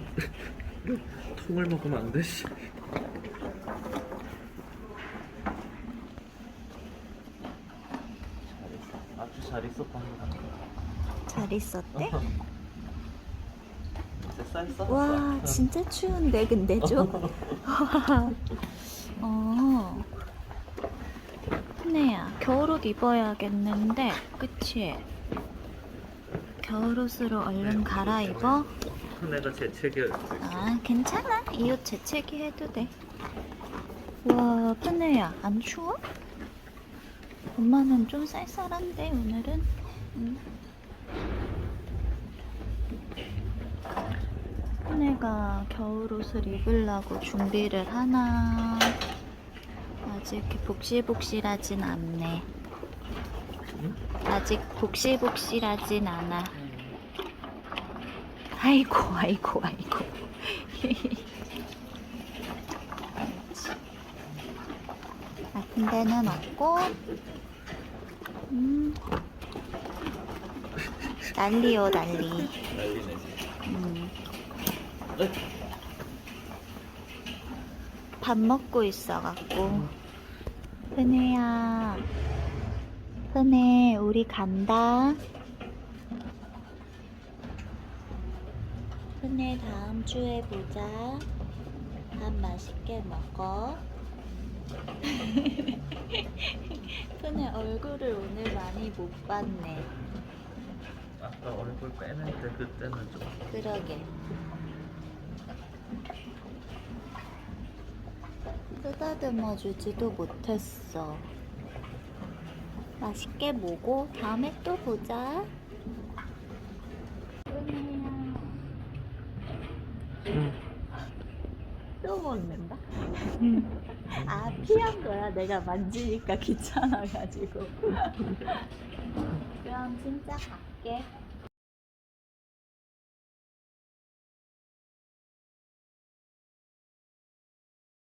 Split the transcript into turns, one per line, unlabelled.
통을 먹으면 안 돼. 씨. 잘했어. 아주 잘 같아.
잘 있었대?
쌀쌀
와 진짜 추운데 근데 좀 어. 네야 겨울옷 입어야겠는데 그치? 겨울옷으로 얼른 갈아입어
내가 재채기였지.
아 괜찮아. 이옷 재채기 해도 돼와 푸네야 안 추워? 엄마는 좀 쌀쌀한데 오늘은? 응. 푸네가 겨울옷을 입으려고 준비를 하나. 아직 복실복실하진 않네. 아직 복실복실하진 않아 아이고 아이고 아이고 아픈 데는 없고 음 난리요 난리. 음,
네.
밥 먹고 있어갖고 흔해야 흔해 우리 간다 흔해 다음 주에 보자 밥 맛있게 먹어 흔해 얼굴을 오늘 많이 못 봤네
아까 얼굴 빼낼 때 그때는 좀
그러게. 쓰다듬어 주지도 못했어. 맛있게 먹고 다음에 또 보자. 또 먹는다? 아, 피한 거야. 내가 만지니까 귀찮아가지고. 그럼 진짜 갈게.